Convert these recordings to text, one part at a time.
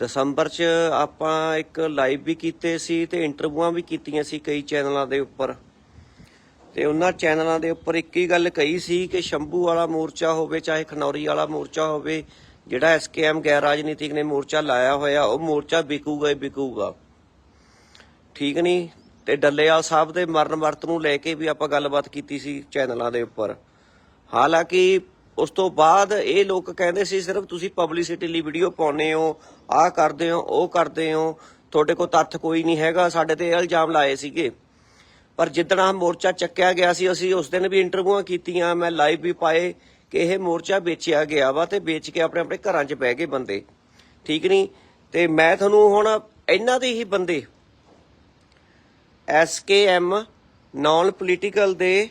ਦਸੰਬਰ 'ਚ ਆਪਾਂ ਇੱਕ ਲਾਈਵ ਵੀ ਕੀਤੇ ਸੀ ਤੇ ਇੰਟਰਵਿਊਆਂ ਵੀ ਕੀਤੀਆਂ ਸੀ ਕਈ ਚੈਨਲਾਂ ਦੇ ਉੱਪਰ। ਤੇ ਉਹਨਾਂ ਚੈਨਲਾਂ ਦੇ ਉੱਪਰ ਇੱਕ ਹੀ ਗੱਲ ਕਹੀ ਸੀ ਕਿ ਸ਼ੰਭੂ ਵਾਲਾ ਮੋਰਚਾ ਹੋਵੇ, ਚਾਹੇ ਖਨੌਰੀ ਵਾਲਾ ਮੋਰਚਾ ਹੋਵੇ, ਜਿਹੜਾ ਐਸਕੇਐਮ ਗੈਰ ਰਾਜਨੀਤਿਕ ਨੇ ਮੋਰਚਾ ਲਾਇਆ ਹੋਇਆ, ਉਹ ਮੋਰਚਾ ਵਿਕੂਗਾ ਹੀ ਵਿਕੂਗਾ। ਠੀਕ ਨਹੀਂ ਤੇ ਡੱਲੇਵਾਲ ਸਾਹਿਬ ਦੇ ਮਰਨ ਵਰਤ ਨੂੰ ਲੈ ਕੇ ਵੀ ਆਪਾਂ ਗੱਲਬਾਤ ਕੀਤੀ ਸੀ ਚੈਨਲਾਂ ਦੇ ਉੱਪਰ। ਹਾਲਾਂਕਿ ਉਸ ਤੋਂ ਬਾਅਦ ਇਹ ਲੋਕ ਕਹਿੰਦੇ ਸੀ, ਸਿਰਫ ਤੁਸੀਂ ਪਬਲਿਸਿਟੀ ਲਈ ਵੀਡੀਓ ਪਾਉਨੇ ਹੋ, ਆਹ ਕਰਦੇ ਹੋ, ਉਹ ਕਰਦੇ ਹੋ, ਤੁਹਾਡੇ ਕੋਲ ਤੱਥ ਕੋਈ ਨਹੀਂ ਹੈਗਾ, ਸਾਡੇ ਤੇ ਇਹ ਇਲਜ਼ਾਮ ਲਾਏ ਸੀਗੇ। ਪਰ ਜਿੱਦਣ ਆਹ ਮੋਰਚਾ ਚੱਕਿਆ ਗਿਆ ਸੀ, ਅਸੀਂ ਉਸ ਦਿਨ ਵੀ ਇੰਟਰਵਿਊਆਂ ਕੀਤੀਆਂ, ਮੈਂ ਲਾਈਵ ਵੀ ਪਾਏ ਕਿ ਇਹ ਮੋਰਚਾ ਵੇਚਿਆ ਗਿਆ ਵਾ ਤੇ ਵੇਚ ਕੇ ਆਪਣੇ ਆਪਣੇ ਘਰਾਂ 'ਚ ਬਹਿ ਗਏ ਬੰਦੇ। ਠੀਕ ਨਹੀਂ ਤੇ ਮੈਂ ਤੁਹਾਨੂੰ ਹੁਣ ਇਹਨਾਂ ਦੇ ਹੀ ਬੰਦੇ ਐਸਕੇਐਮ ਨਾਨ ਪੋਲੀਟੀਕਲ ਦੇ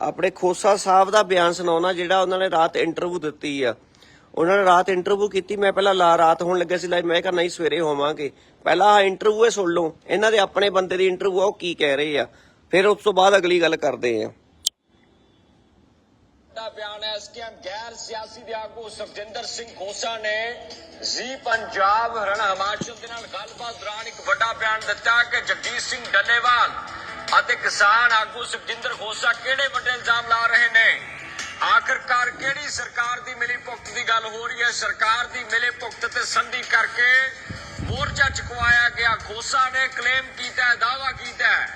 ਆਪਣੇ ਖੋਸਾ ਸਾਹਿਬ ਦਾ ਬਿਆਨ ਸੁਣਾਉਣਾ ਜਿਹੜਾ ਉਹਨਾਂ ਨੇ ਰਾਤ ਇੰਟਰਵਿਊ ਦਿੱਤੀ ਆ। ਉਹਨਾਂ ਨੇ ਰਾਤ ਇੰਟਰਵਿਊ ਕੀਤੀ, ਮੈਂ ਪਹਿਲਾਂ ਲਾ ਰਾਤ ਹੋਣ ਲੱਗਿਆ ਸੀ ਲਾਈਵ ਮੈਂ ਕਿਹਾ ਨਹੀਂ, ਸਵੇਰੇ ਹੋਵਾਂਗੇ। ਪਹਿਲਾਂ ਆ ਇੰਟਰਵਿਊ ਹੀ ਸੁਣ ਲਓ, ਇਹਨਾਂ ਦੇ ਆਪਣੇ ਬੰਦੇ ਦੀ ਇੰਟਰਵਿਊ ਆ, ਉਹ ਕੀ ਕਹਿ ਰਹੇ ਆ। ਫਿਰ ਉਸ ਤੋਂ ਬਾਅਦ ਅਗਲੀ ਗੱਲ ਕਰਦੇ ਆ। ਦਾ ਬਿਆਨ ਹੈ ਐਸਕੇਐਮ ਗੈਰ ਸਿਆਸੀ ਦੇ ਆਗੂ ਸੁਖਜਿੰਦਰ ਸਿੰਘ ਖੋਸਾ ਨੇ ਜੀ ਪੰਜਾਬ ਹਰਿਆਣਾ ਹਿਮਾਚਲ ਦੇ ਨਾਲ ਗੱਲਬਾਤ ਦੌਰਾਨ ਇੱਕ ਵੱਡਾ ਬਿਆਨ ਦਿੱਤਾ ਕਿ ਜਗਜੀਤ ਸਿੰਘ ਡੱਲੇਵਾਲ ਅਤੇ ਕਿਸਾਨ ਆਗੂ ਸੁਖਜਿੰਦਰ ਖੋਸਾ ਕਿਹੜੇ ਵੱਡੇ ਇਲਜ਼ਾਮ ਲਾ ਰਹੇ ਨੇ? ਆਖਰਕਾਰ ਕਿਹੜੀ ਸਰਕਾਰ ਦੀ ਮਿਲੀ ਭੁਗਤ ਦੀ ਗੱਲ ਹੋ ਰਹੀ ਹੈ? ਸਰਕਾਰ ਦੀ ਮਿਲੀ ਭੁਗਤ ਤੇ ਸੰਧੀ ਕਰਕੇ ਮੋਰਚਾ ਚੁਕਵਾਇਆ ਗਿਆ। ਖੋਸਾ ਨੇ ਕਲੇਮ ਕੀਤਾ ਹੈ ਕੀਤਾ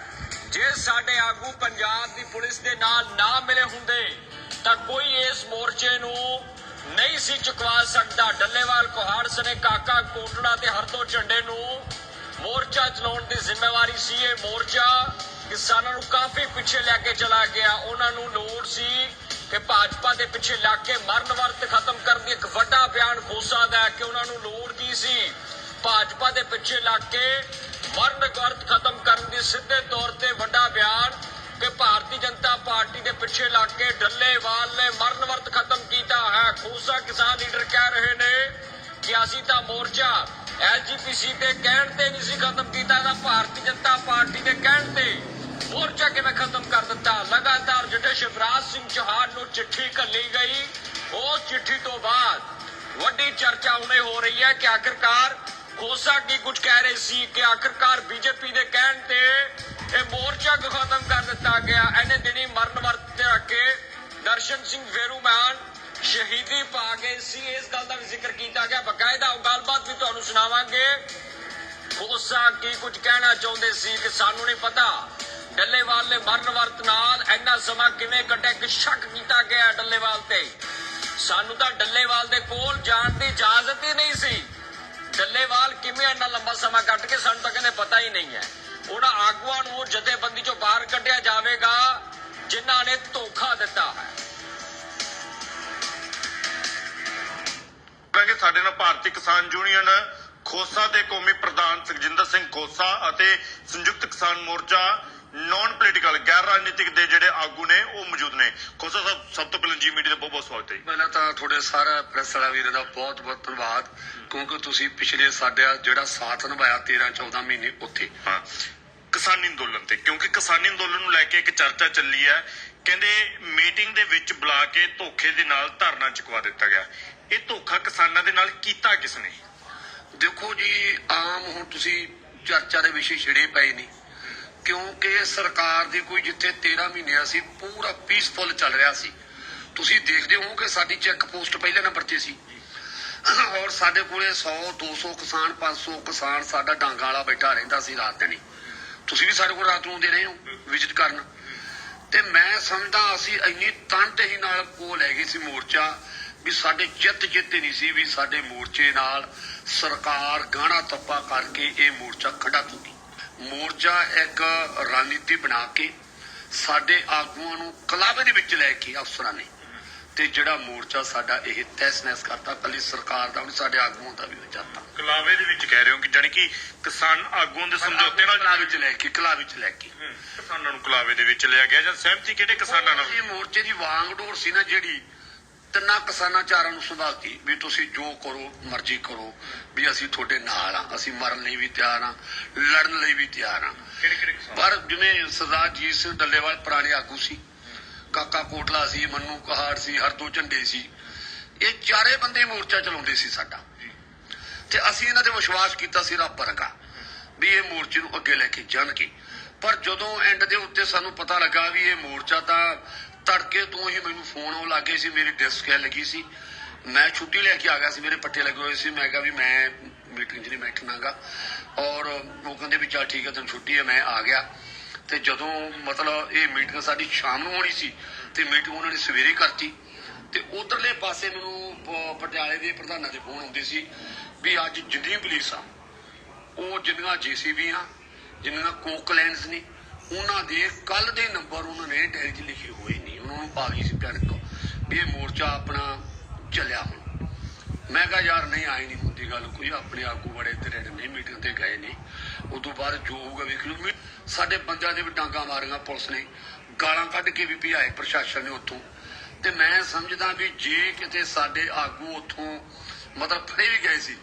ਜੇ ਸਾਡੇ ਆਗੂ ਪੰਜਾਬ ਦੀ ਪੁਲਿਸ ਦੇ ਨਾਲ ਨਾ ਮਿਲੇ ਹੁੰਦੇ, ਤਾਂ ਕੋਈ ਇਸ ਮੋਰਚੇ ਨੂੰ ਨਹੀਂ ਸੀ ਚੁਕਵਾ ਸਕਦਾ। ਡੱਲੇਵਾਲ, ਕੋਹਾੜ, ਸਨੇ, ਕਾਕਾ, ਕੋਟੜਾ ਤੇ ਹਰਦੋ ਝੰਡੇ ਨੂੰ ਮੋਰਚਾ ਚਲਾਉਣ ਦੀ ਜ਼ਿੰਮੇਵਾਰੀ ਸੀ। ਇਹ ਮੋਰਚਾ ਕਿਸਾਨਾਂ ਨੂੰ ਕਾਫੀ ਪਿੱਛੇ ਲੈ ਕੇ ਚਲਾ ਗਿਆ। ਉਹਨਾਂ ਨੂੰ ਲੋੜ ਸੀ ਕਿ ਭਾਜਪਾ ਦੇ ਪਿੱਛੇ ਲੱਗ ਕੇ ਮਰਨ ਵਰਤ ਖਤਮ ਕਰਨ ਦੀ ਇੱਕ ਵੱਡਾ ਬਿਆਨ ਖੋਸਾ ਦਾ ਕਿ ਉਹਨਾਂ ਨੂੰ ਲੋੜ ਕੀ ਸੀ? ਭਾਜਪਾ ਦੇ ਪਿੱਛੇ ਲੱਗ ਕੇ ਮਰਨ ਵਰਤ ਖਤਮ ਕਰਨ ਦੀ ਸਿੱਧੇ ਤੌਰ ਤੇ ਵੱਡਾ ਬਿਆਨ ਕਿ ਭਾਰਤੀ ਜਨਤਾ ਪਾਰਟੀ ਦੇ ਪਿੱਛੇ ਲੱਗ ਕੇ ਡੱਲੇਵਾਲ ਨੇ ਮਰਨ ਵਰਤ ਖਤਮ ਕੀਤਾ ਹੈ। ਖੋਸਾ ਕਿਸਾਨ ਲੀਡਰ ਕਹਿ ਰਹੇ ਨੇ ਕਿ ਅਸੀਂ ਤਾਂ ਮੋਰਚਾ ਐਲਜੀਪੀਸੀ ਦੇ ਕਹਿਣ ਤੇ ਨਹੀਂ ਸੀ ਖਤਮ ਕੀਤਾ ਇਹਦਾ, ਭਾਰਤੀ ਜਨਤਾ ਪਾਰਟੀ ਦੇ ਕਹਿਣ ਤੇ। ਮੋਰਚਾ ਕਿਵੇਂ ਖਤਮ ਕਰ ਦਿੱਤਾ। ਲਗਾਤਾਰ ਜਿਹੜੇ ਸ਼ਿਵਰਾਜ ਸਿੰਘ ਚੌਹਾਨ ਨੂੰ ਚਿੱਠੀ ਘੱਲੀ ਗਈ ਉਸ ਚਿੱਠੀ ਤੋਂ ਬਾਅਦ ਵੱਡੀ ਚਰਚਾ ਹੁਣੇ ਹੋ ਰਹੀ ਹੈ ਕਿ ਆਖਿਰਕਾਰ ਖੋਸਾ ਕੀ ਕੁਝ ਕਹਿ ਰਹੇ ਸੀ ਕਿ ਆਖਿਰਕਾਰ ਬੀਜੇਪੀ ਦੇ ਕਹਿਣ ਤੇ ਇਹ ਮੋਰਚਾ ਖਤਮ ਕਰ ਦਿੱਤਾ ਗਿਆ। ਇਹਨੇ ਦਿਨੀ ਮਰਨ ਵਰਤ ਕੇ ਦਰਸ਼ਨ ਸਿੰਘ ਵੇਰੂਮਾਨ ਸ਼ਹੀਦੀ ਪਾ ਗਏ ਸੀ, ਇਸ ਗੱਲ ਦਾ ਵੀ ਜ਼ਿਕਰ ਕੀਤਾ ਗਿਆ। ਬਕਾਇਦਾ ਉਹ ਗੱਲਬਾਤ ਵੀ ਤੁਹਾਨੂੰ ਸੁਣਾਵਾਂਗੇ। ਖੋਸਾ ਕੀ ਕੁਝ ਕਹਿਣਾ ਚਾਹੁੰਦੇ ਸੀ ਕਿ ਸਾਨੂੰ ਨਹੀਂ ਪਤਾ। ਡੱਲੇਵਾਲ ਨੇ ਮਰਨ ਵਰਤ ਨਾਲ ਇੰਨਾ ਸਮਾਂ ਕਿਵੇਂ ਕੱਢਿਆ ਕਿ ਸ਼ੱਕ ਕੀਤਾ ਗਿਆ ਡੱਲੇਵਾਲ ਤੇ। ਸਾਨੂੰ ਤਾਂ ਡੱਲੇਵਾਲ ਦੇ ਕੋਲ ਜਾਣ ਦੀ ਇਜਾਜ਼ਤ ਹੀ ਨਹੀਂ ਸੀ। ਡੱਲੇਵਾਲ ਕਿਵੇਂ ਇੰਨਾ ਲੰਬਾ ਸਮਾਂ ਕੱਟ ਕੇ ਸਾਨੂੰ ਤਾਂ ਕਹਿੰਦੇ ਪਤਾ ਹੀ ਨਹੀਂ ਹੈ। ਉਹਨਾਂ ਆਗੂਆਂ ਨੂੰ ਜਥੇਬੰਦੀ ਚੋਂ ਬਾਹਰ ਕੱਢਿਆ ਜਾਵੇਗਾ, ਜਿਨ੍ਹਾਂ ਨੇ ਧੋਖਾ ਦਿੱਤਾ ਹੈ। ਕਰਾਂਗੇ ਸਾਡੇ ਨਾਲ ਭਾਰਤੀ ਕਿਸਾਨ ਯੂਨੀਅਨ ਖੋਸਾ ਦੇ ਕੌਮੀ ਪ੍ਰਧਾਨ ਸੁਖਜਿੰਦਰ ਸਿੰਘ ਖੋਸਾ ਅਤੇ ਸੰਯੁਕਤ ਕਿਸਾਨ ਮੋਰਚਾ ਨਾਨ ਪੋਲੀਟੀਕਲ ਗੈਰ ਰਾਜਨੀਤਿਕ ਦੇ ਜਿਹੜੇ ਆਗੂ ਨੇ ਉਹ ਮੌਜੂਦ ਨੇ। ਖੋਸਾ ਸਾਹਿਬ ਸਭ ਤੋਂ ਪਹਿਲਾਂ ਜੀ ਮੀਡੀਆ ਦਾ ਬਹੁਤ ਬਹੁਤ ਸਵਾਗਤ ਹੈ। ਪਹਿਲਾਂ ਤਾਂ ਤੁਹਾਡੇ ਸਾਰਾ ਪ੍ਰੈਸ ਵਾਲਾ ਵੀਰਾਂ ਦਾ ਬਹੁਤ ਬਹੁਤ ਧੰਨਵਾਦ ਕਿਉਂਕਿ ਤੁਸੀਂ ਪਿਛਲੇ ਸਾਡਾ ਜਿਹੜਾ ਸਾਥ ਨਿਭਾਇਆ 13 14 ਮਹੀਨੇ ਉੱਥੇ। ਹਾਂ। ਕਿਸਾਨੀ ਅੰਦੋਲਨ ਤੇ ਕਿਉਂਕਿ ਕਿਸਾਨੀ ਅੰਦੋਲਨ ਨੂੰ ਲੈ ਕੇ ਇੱਕ ਚਰਚਾ ਚੱਲੀ ਹੈ। ਕਹਿੰਦੇ ਮੀਟਿੰਗ ਦੇ ਵਿੱਚ ਬੁਲਾ ਕੇ ਧੋਖੇ ਦੇ ਨਾਲ ਧਰਨਾ ਚੁਕਵਾ ਦਿੱਤਾ ਗਿਆ। ਇਹ ਧੋਖਾ ਕਿਸਾਨਾਂ ਦੇ ਨਾਲ ਕੀਤਾ ਕਿਸ ਨੇ ਦੇਖੋ ਜੀ, ਆਮ ਹੁਣ ਤੁਸੀਂ ਚਰਚਾ ਦੇ ਵਿਸ਼ੇ ਛਿੜੇ ਪਏ ਨਹੀਂ ਕਿਉਂਕਿ ਸਰਕਾਰ ਦੀ ਕੋਈ ਜਿੱਥੇ 13 ਮਹੀਨੇ ਅਸੀਂ ਪੂਰਾ ਪੀਸਫੁਲ ਚੱਲ ਰਿਹਾ ਸੀ। ਤੁਸੀਂ ਦੇਖਦੇ ਹੋ ਕਿ ਸਾਡੀ ਚੈੱਕ ਪੋਸਟ ਪਹਿਲੇ ਨੰਬਰ ਤੇ ਸੀ। ਔਰ ਸਾਡੇ ਕੋਲੇ 100 200 ਕਿਸਾਨ 500 ਕਿਸਾਨ ਸਾਡਾ ਡਾਂਗਾ ਵਾਲਾ ਬੈਠਾ ਰਹਿੰਦਾ ਸੀ ਰਾਤ ਦਿਨ। ਤੁਸੀਂ ਵੀ ਸਾਡੇ ਕੋਲ ਰਾਤ ਨੂੰ ਆਉਂਦੇ ਰਹੇ ਹੋ ਵਿਜ਼ਿਟ ਕਰਨ। ਤੇ ਮੈਂ ਸਮਝਦਾ ਅਸੀਂ ਇੰਨੀ ਤੰਟ ਹੀ ਨਾਲ ਕੋ ਲੈ ਗਏ ਸੀ ਮੋਰਚਾ। ਵੀ ਸਾਡੇ ਚਿੱਤ ਚਿੱਤੇ ਨਹੀਂ ਸੀ ਵੀ ਸਾਡੇ ਮੋਰਚੇ ਨਾਲ ਸਰਕਾਰ ਗਾਣਾ ਤੱਪਾ ਕਰਕੇ ਇਹ ਮੋਰਚਾ ਖੜਾ ਤੂਗੀ ਮੋਰਚਾ ਇੱਕ ਰਣਨੀਤੀ ਬਣਾ ਕੇ ਸਾਡੇ ਆਗੂਆਂ ਨੂੰ ਕਲਾਬੇ ਦੇ ਵਿੱਚ ਲੈ ਕੇ ਅਫਸਰਾਂ ਨੇ ਤੇ ਜਿਹੜਾ ਮੋਰਚਾ ਸਾਡਾ ਇਹ ਤਹਿਸ-ਨਹਿਸ ਕਰਤਾ ਕੱਲੀ ਸਰਕਾਰ ਦਾ ਵੀ ਸਾਡੇ ਆਗੂਆਂ ਦਾ ਵੀ ਜਾਂਦਾ ਕਲਾਵੇ ਦੇ ਵਿੱਚ ਕਹਿ ਰਹੇ ਹੋ ਕਿ ਜਾਨੀ ਕਿ ਕਿਸਾਨ ਆਗੂਆਂ ਦੇ ਸਮਝੌਤੇ ਨਾਲ ਕਲਾ ਵਿੱਚ ਲੈ ਕੇ ਕਲਾ ਵਿੱਚ ਲੈ ਕੇ। ਕਿਸਾਨਾਂ ਨੂੰ ਕਲਾਵੇ ਦੇ ਵਿੱਚ ਲਿਆ ਗਿਆ ਜਾਂ ਸਹਿਮਤੀ ਕਿਹੜੇ ਕਿਸਾਨਾਂ ਨਾਲ? ਇਹ ਮੋਰਚੇ ਦੀ ਵਾਂਗਡੋਰ ਸੀ ਨਾ ਜਿਹੜੀ ਤਿੰਨਾਂ ਕਿਸਾਨਾਂ ਚਾਰਾਂ ਨੂੰ ਸੁਭਾਤੀ ਵੀ ਤੁਸੀਂ ਜੋ ਕਰੋ ਮਰਜ਼ੀ ਕਰੋ ਵੀ ਅਸੀਂ ਤੁਹਾਡੇ ਨਾਲ ਆ ਅਸੀਂ ਮਰਨ ਲਈ ਵੀ ਤਿਆਰ ਆ ਲੜਨ ਲਈ ਵੀ ਤਿਆਰ ਆ ਪਰ ਜਿਵੇਂ ਸਰਦਾਰ ਜੀਤ ਸਿੰਘ ਡੱਲੇਵਾਲ ਪੁਰਾਣੇ ਆਗੂ ਸੀ ਕਾਕਾ ਕੋਟਲਾ ਸੀ ਮੰਨੂ ਕਹਾੜ ਸੀ ਹਰਦੋ ਝੰਡੇ ਸੀ ਇਹ ਚਾਰੇ ਬੰਦੇ ਮੋਰਚਾ ਚਲਾਉਂਦੇ ਸੀ ਸਾਡਾ। ਤੇ ਅਸੀਂ ਇਹਨਾਂ ਤੇ ਵਿਸ਼ਵਾਸ ਕੀਤਾ ਸੀ ਰੱਬ ਵਰਗਾ ਵੀ ਇਹ ਮੋਰਚੇ ਨੂੰ ਅੱਗੇ ਲੈ ਕੇ ਜਾਣਗੇ। ਪਰ ਜਦੋਂ ਐਂਡ ਦੇ ਉੱਤੇ ਸਾਨੂੰ ਪਤਾ ਲੱਗਾ ਵੀ ਇਹ ਮੋਰਚਾ ਤਾਂ ਤੜਕੇ ਤੋਂ ਹੀ ਮੈਨੂੰ ਫੋਨ ਆਉਣ ਲੱਗੇ ਸੀ, ਮੇਰੀ ਡਿਸਕ ਹੈ ਲੱਗੀ ਸੀ। ਮੈਂ ਛੁੱਟੀ ਲੈ ਕੇ ਆ ਗਿਆ ਸੀ, ਮੇਰੇ ਪੱਟੇ ਲੱਗੇ ਹੋਏ ਸੀ। ਮੈਂ ਕਿਹਾ ਵੀ ਮੈਂ ਮੀਟਿੰਗ 'ਚ ਨਹੀਂ ਬੈਠਣਾਗਾ ਔਰ ਉਹ ਕਹਿੰਦੇ ਵੀ ਚੱਲ ਠੀਕ ਹੈ ਤੈਨੂੰ ਛੁੱਟੀ ਹੈ ਮੈਂ ਆ ਗਿਆ। ਤੇ ਜਦੋਂ ਮਤਲਬ ਇਹ ਮੀਟਿੰਗ ਸਾਡੀ ਸ਼ਾਮ ਨੂੰ ਹੋਣੀ ਸੀ, ਤੇ ਮੀਟਿੰਗ ਉਹਨਾਂ ਨੇ ਸਵੇਰੇ ਕਰਤੀ। ਤੇ ਉਧਰਲੇ ਪਾਸੇ ਮੈਨੂੰ ਪਟਿਆਲੇ ਦੇ ਪ੍ਰਧਾਨਾਂ ਦੇ ਫੋਨ ਆਉਂਦੇ ਸੀ ਵੀ ਅੱਜ ਜਿੰਨੀ ਪੁਲਿਸ ਆ, ਉਹ ਜਿੰਨੀਆਂ ਜੀਸੀਬੀ ਆ ਜਿੰਨੀਆਂ ਕੋਕਲੈਂਡਸ ਨੇ, ਉਹਨਾਂ ਦੇ ਕੱਲ ਦੇ ਨੰਬਰ ਉਹਨਾਂ ਨੇ ਡਾਇਰੀ 'ਚ ਲਿਖੇ ਹੋਏ ਨਹੀਂ ਉਹਨਾਂ ਨੂੰ ਪਾ ਸੀ ਪੈਨਕ ਵੀ ਇਹ ਮੋਰਚਾ ਆਪਣਾ ਚੱਲਿਆ ਹੁਣ। ਮੈਂ ਕਿਹਾ, ਯਾਰ ਨਹੀਂ ਆਈ ਨਹੀਂ ਹੁੰਦੀ ਗੱਲ। ਕੋਈ ਆਪਣੇ ਆਗੂ ਬੜੇ ਤੇਰੇ ਨਹੀਂ ਮੀਟਿੰਗ ਤੇ ਗਏ ਨਹੀਂ ਉਸ ਤੋਂ ਬਾਅਦ ਜੋ ਹੋਊਗਾ ਵੇਖ ਲਓ। ਸਾਡੇ ਬੰਦਿਆਂ ਦੇ ਵੀ ਡਾਂਗਾ ਮਾਰੀਆਂ ਪੁਲਿਸ ਨੇ। ਗਾਲਾਂ ਕੱਢ ਕੇ ਵੀ ਭਜਾਏ ਪ੍ਰਸ਼ਾਸਨ ਨੇ ਉੱਥੋਂ। ਤੇ ਮੈਂ ਸਮਝਦਾ ਵੀ ਜੇ ਕਿਤੇ ਸਾਡੇ ਆਗੂ ਉੱਥੋਂ ਮਤਲਬ ਫੜੇ ਵੀ ਗਏ ਸੀ,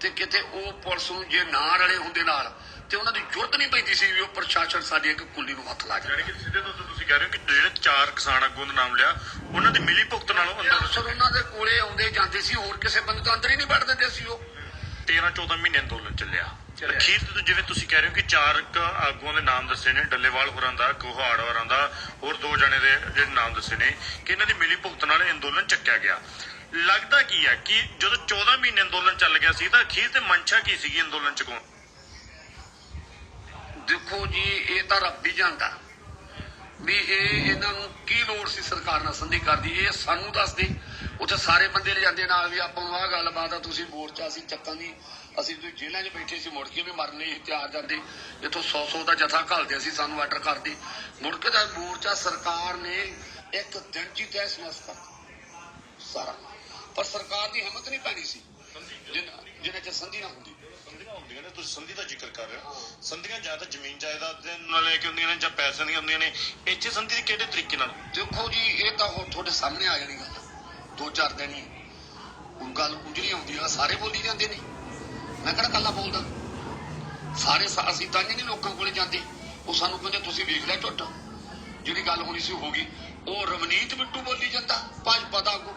ਤੇ ਕਿਤੇ ਉਹ ਪੁਲਿਸ ਨੂੰ ਜੇ ਨਾ ਰਲੇ ਹੁੰਦੇ ਨਾਲ ਤੇ ਉਹਨਾਂ ਦੀ ਜ਼ਰੂਰਤ ਨਹੀਂ ਪੈਂਦੀ ਸੀ ਵੀ ਉਹ ਪ੍ਰਸ਼ਾਸਨ ਸਾਡੀ ਇੱਕ ਕੁੱਲੀ ਨੂੰ ਹੱਥ ਲਾ ਜਾਵੇ ਕਿ ਸਿੱਧੇ ਤੇ ਤੁਸੀਂ ਕਹਿ ਰਹੇ ਹੋ ਕਿ ਜਿਹੜੇ ਚਾਰ ਕਿਸਾਨ ਆਗੂਆਂ ਦਾ ਨਾਮ ਲਿਆ ਉਹਨਾਂ ਦੀ ਮਿਲੀ ਭੁਗਤ ਨਾਲੋਂ ਅੰਦਰ ਅਫਸਰ ਉਹਨਾਂ ਦੇ ਕੋਲੇ ਆਉਂਦੇ ਜਾਂਦੇ ਸੀ ਹੋਰ ਕਿਸੇ ਬੰਦੇ ਤੋਂ ਅੰਦਰ ਹੀ ਨਹੀਂ ਵੜ ਦਿੰਦੇ ਸੀ ਉਹ। 13 14 ਮਹੀਨੇ ਅੰਦੋਲਨ ਚੱਲਿਆ। ਅਖੀਰ ਤੇ ਜਿਵੇਂ ਤੁਸੀਂ ਕਹਿ ਰਹੇ ਹੋ ਕਿ ਚਾਰ ਆਗੂਆਂ ਦੇ ਨਾਮ ਦੱਸੇ ਨੇ ਡੱਲੇਵਾਲ ਹੋਰਾਂ ਦਾ ਕੋਹਾੜ ਹੋਰਾਂ ਦਾ ਹੋਰ ਦੋ ਜਣੇ ਦੇ ਜਿਹੜੇ ਨਾਮ ਦੱਸੇ ਨੇ ਕਿ ਇਹਨਾਂ ਦੀ ਮਿਲੀ ਭੁਗਤ ਨਾਲ ਇਹ ਅੰਦੋਲਨ ਚੱਕਿਆ ਗਿਆ। ਲੱਗਦਾ ਕੀ ਹੈ ਕਿ ਜਦੋਂ 14 ਮਹੀਨੇ ਅੰਦੋਲਨ ਚੱਲ ਗਿਆ ਸੀ ਤਾਂ ਅਖੀਰ ਤੇ ਮਨਸ਼ਾ ਕੀ ਸੀਗੀ ਅੰਦੋਲਨ ਚ ਕੌਣ? ਦੇਖੋ ਜੀ, ਇਹ ਤਾਂ ਰੱਬ ਹੀ ਜਾਣਦਾ। ਵੀ ਇਹ ਇਹਨਾਂ ਨੂੰ ਕੀ ਲੋੜ ਸੀ ਸਰਕਾਰ ਨਾਲ ਸੰਧੀ ਕਰਦੀ ਇਹ ਸਾਨੂੰ ਦੱਸਦੇ ਉੱਥੇ ਸਾਰੇ ਬੰਦੇ ਲੈ ਜਾਂਦੇ ਨਾਲ ਵੀ ਆਪਾਂ ਨੂੰ ਆਹ ਗੱਲਬਾਤ ਆ, ਤੁਸੀਂ ਮੋਰਚਾ ਸੀ ਚੱਕਾਂ ਦੀ ਅਸੀਂ ਤੁਸੀਂ ਜੇਲ੍ਹਾਂ 'ਚ ਬੈਠੇ ਸੀ, ਮੁੜ ਕੇ ਵੀ ਮਰਨ ਲਈ ਤਿਆਰ ਜਾਂਦੇ। ਇੱਥੋਂ 100 100 ਦਾ ਜਥਾ ਘੱਲਦੇ ਸੀ ਸਾਨੂੰ ਆਰਡਰ ਕਰਦੇ। ਮੁੜ ਕੇ ਦਾ ਮੋਰਚਾ ਸਰਕਾਰ ਨੇ ਇੱਕ ਦਿਨ 'ਚ ਹੀ ਤਹਿਸ ਨਹਿਸ ਕਰਤਾ ਸਾਰਾ। ਪਰ ਸਰਕਾਰ ਦੀ ਹਿੰਮਤ ਨਹੀਂ ਪੈਣੀ ਸੀ। ਜਿੰਨਾ ਜਿੰਨਾ ਚ ਸੰਧੀ ਨਾ ਹੁੰਦੀ। ਹੁੰਦੀਆਂ ਨੇ ਤੁਸੀਂ ਸੰਧੀ ਦਾ ਜ਼ਿਕਰ ਕਰ ਰਹੇ ਹੋ। ਸੰਧੀਆਂ ਜਾਂ ਤਾਂ ਜ਼ਮੀਨ ਜਾਇਦਾਦ ਦੇ ਨਾਲ ਲੈ ਕੇ ਹੁੰਦੀਆਂ ਨੇ ਜਾਂ ਪੈਸਿਆਂ ਦੀਆਂ ਹੁੰਦੀਆਂ ਨੇ ਇੱਥੇ ਸੰਧੀ ਦੀ ਕਿਹੜੇ ਤਰੀਕੇ ਨਾਲ? ਦੇਖੋ ਜੀ ਇਹ ਤਾਂ ਹੁਣ ਤੁਹਾਡੇ ਸਾਹਮਣੇ ਆ ਜਾਣੀ ਗੱਲ। ਦੋ ਚਾਰ ਦਿਨ ਹੀ। ਹੁਣ ਗੱਲ ਉਜੜੀ ਆਉਂਦੀ ਆ ਸਾਰੇ ਬੋਲੀ ਜਾਂਦੇ ਨੇ। ਮੈਂ ਕਿਹੜਾ ਕੱਲਾ ਬੋਲਦਾ? ਸਾਰੇ ਅਸੀਂ ਤਾਂ ਨਹੀਂ ਲੋਕਾਂ ਕੋਲੇ ਜਾਂਦੇ। ਉਹ ਸਾਨੂੰ ਕਹਿੰਦੇ ਤੁਸੀਂ ਵੇਖ ਲੈ ਝੁੱਟ। ਜਿਹੜੀ ਗੱਲ ਹੋਣੀ ਸੀ ਹੋ ਗਈ। ਉਹ ਰਵਨੀਤ ਬਿੱਟੂ ਬੋਲੀ ਜਾਂਦਾ ਭਾਜਪਾ ਦਾ ਆਗੂ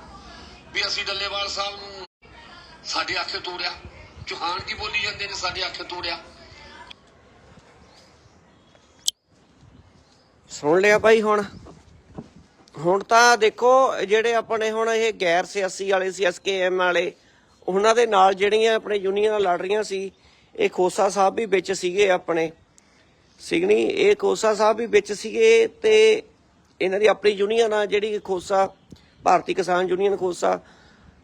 ਵੀ ਅਸੀਂ ਡੱਲੇਵਾਲ ਸਾਹਿਬ ਨੂੰ ਸਾਡੇ ਆਖੇ ਤੋੜਿਆ ਚੌਹਾਨ ਕੀ ਬੋਲੀ ਜਾਂਦੇ ਨੇ ਸਾਡੇ ਆਖੇ ਤੋੜਿਆ? ਸੁਣ ਲਿਆ ਭਾਈ ਹੁਣ। ਹੁਣ ਤਾਂ ਦੇਖੋ, ਜਿਹੜੇ ਆਪਣੇ ਹੁਣ ਇਹ ਗੈਰ ਸਿਆਸੀ ਵਾਲੇ, ਸੀ ਐਸਕੇਐਮ ਵਾਲੇ, ਉਹਨਾਂ ਦੇ ਨਾਲ ਜਿਹੜੀਆਂ ਆਪਣੇ ਯੂਨੀਅਨਾਂ ਲੜ ਰਹੀਆਂ ਸੀ, ਇਹ ਖੋਸਾ ਸਾਹਿਬ ਵੀ ਵਿੱਚ ਸੀਗੇ ਆਪਣੇ। ਸਿਗਨੀ ਇਹ ਖੋਸਾ ਸਾਹਿਬ ਵੀ ਵਿੱਚ ਸੀਗੇ ਤੇ ਇਹਨਾਂ ਦੀ ਆਪਣੀ ਯੂਨੀਅਨ ਆ, ਜਿਹੜੀ ਖੋਸਾ, ਭਾਰਤੀ ਕਿਸਾਨ ਯੂਨੀਅਨ ਖੋਸਾ।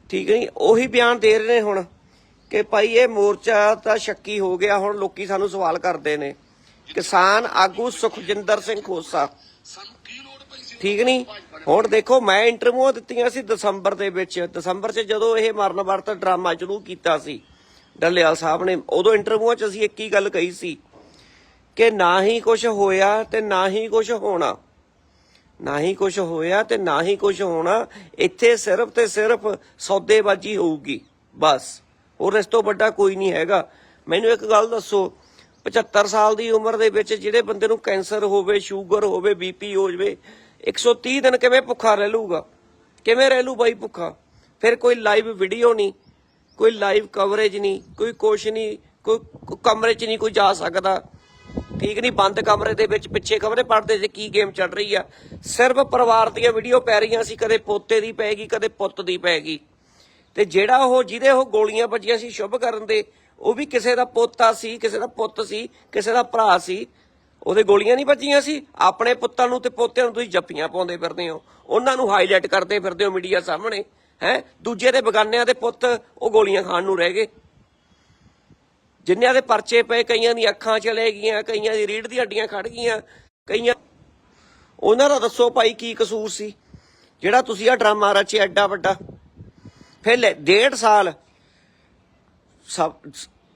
ਠੀਕ ਨਹੀਂ ਉਹੀ ਬਿਆਨ ਦੇ ਰਹੇ ਨੇ ਹੁਣ। ਕਿ ਭਾਈ ਇਹ ਮੋਰਚਾ ਤਾਂ ਸ਼ੱਕੀ ਹੋ ਗਿਆ, ਹੁਣ ਲੋਕੀ ਸਾਨੂੰ ਸਵਾਲ ਕਰਦੇ ਨੇ। ਕਿਸਾਨ ਆਗੂ ਸੁਖਜਿੰਦਰ ਸਿੰਘ ਖੋਸਾ। ਠੀਕ ਨਹੀਂ ਹੁਣ ਦੇਖੋ, ਮੈਂ ਇੰਟਰਵਿਊ ਦਿੱਤੀਆਂ ਸੀ ਦਸੰਬਰ ਦੇ ਵਿੱਚ। ਦਸੰਬਰ 'ਚ ਜਦੋਂ ਇਹ ਮਰਨ ਵਰਤ ਡਰਾਮਾ ਸ਼ੁਰੂ ਕੀਤਾ ਸੀ, ਡੱਲੇਵਾਲ ਸਾਹਿਬ ਨੇ, ਉਦੋਂ ਇੰਟਰਵਿਊ 'ਚ ਅਸੀਂ ਇੱਕ ਹੀ ਗੱਲ ਕਹੀ ਸੀ ਕਿ ਨਾ ਹੀ ਕੁਝ ਹੋਇਆ ਤੇ ਨਾ ਹੀ ਕੁਝ ਹੋਣਾ। ਨਾ ਹੀ ਕੁਝ ਹੋਇਆ ਤੇ ਨਾ ਹੀ ਕੁਝ ਹੋਣਾ, ਇੱਥੇ ਸਿਰਫ ਤੇ ਸਿਰਫ ਸੌਦੇਬਾਜ਼ੀ ਹੋਊਗੀ, ਬਸ। ਹੋਰ ਇਸ ਤੋਂ ਵੱਡਾ ਕੋਈ ਨਹੀਂ ਹੈਗਾ। ਮੈਨੂੰ ਇੱਕ ਗੱਲ ਦੱਸੋ 75 ਸਾਲ ਦੀ ਉਮਰ ਦੇ ਵਿੱਚ ਜਿਹੜੇ ਬੰਦੇ ਨੂੰ ਕੈਂਸਰ ਹੋਵੇ, ਸ਼ੂਗਰ ਹੋਵੇ ਬੀਪੀ ਹੋ ਜਾਵੇ 130 ਦਿਨ ਕਿਵੇਂ ਭੁੱਖਾ ਰਹਿ ਲੂਗਾ ਕਿਵੇਂ ਰਹਿ ਲੂ ਬਾਈ ਭੁੱਖਾ? ਫਿਰ ਕੋਈ ਲਾਈਵ ਵੀਡੀਓ ਨਹੀਂ, ਕੋਈ ਲਾਈਵ ਕਵਰੇਜ ਨਹੀਂ, ਕੋਈ ਕੁਛ ਨਹੀਂ, ਕੋਈ ਕੋਈ ਕਮਰੇ 'ਚ ਨਹੀਂ ਕੋਈ ਜਾ ਸਕਦਾ। ਠੀਕ ਨਹੀਂ, ਬੰਦ ਕਮਰੇ ਦੇ ਵਿੱਚ ਪਿੱਛੇ ਖਬਰੇ ਪੜਦੇ ਸੀ ਕੀ ਗੇਮ ਚੱਲ ਰਹੀ ਆ। ਸਿਰਫ ਪਰਿਵਾਰ ਦੀਆਂ ਵੀਡੀਓ ਪੈ ਰਹੀਆਂ ਸੀ, ਕਦੇ ਪੋਤੇ ਦੀ ਪੈਗੀ ਕਦੇ ਪੁੱਤ ਦੀ ਪੈਗੀ ਤੇ ਜਿਹੜਾ ਉਹ, ਜਿਹਦੇ ਉਹ ਗੋਲੀਆਂ ਵੱਜੀਆਂ ਸੀ ਸ਼ੁਭ ਕਰਨ ਦੇ, ਉਹ ਵੀ ਕਿਸੇ ਦਾ ਪੋਤਾ ਸੀ, ਕਿਸੇ ਦਾ ਪੁੱਤ ਸੀ, ਕਿਸੇ ਦਾ ਭਰਾ ਸੀ। ਉਹਦੇ ਗੋਲੀਆਂ ਨਹੀਂ ਵੱਜੀਆਂ ਸੀ। ਆਪਣੇ ਪੁੱਤਾਂ ਨੂੰ ਤੇ ਪੋਤਿਆਂ ਨੂੰ ਤੁਸੀਂ ਜੱਫੀਆਂ ਪਾਉਂਦੇ ਫਿਰਦੇ ਹੋ। ਉਹਨਾਂ ਨੂੰ ਹਾਈਲਾਈਟ ਕਰਦੇ ਫਿਰਦੇ ਹੋ ਮੀਡੀਆ ਸਾਹਮਣੇ, ਹੈ? ਦੂਜੇ ਦੇ ਬਗਾਨਿਆਂ ਦੇ ਪੁੱਤ, ਉਹ ਗੋਲੀਆਂ ਖਾਣ ਨੂੰ ਰਹਿ ਗਏ। ਜਿੰਨਿਆਂ ਦੇ ਪਰਚੇ ਪਏ, ਕਈਆਂ ਦੀਆਂ ਅੱਖਾਂ ਚਲੇ ਗਈਆਂ, ਕਈਆਂ ਦੀ ਰੀੜ ਦੀ ਹੱਡੀਆਂ ਖੜ ਗਈਆਂ, ਕਈਆਂ ਉਹਨਾਂ ਦਾ ਦੱਸੋ ਭਾਈ ਕੀ ਕਸੂਰ ਸੀ? ਜਿਹੜਾ ਤੁਸੀਂ ਆ ਡਰਾਮਾ ਰਚਿਆ ਐਡਾ ਵੱਡਾ। ਫਿਰ ਲੈ- ਡੇਢ ਸਾਲ, ਸਭ-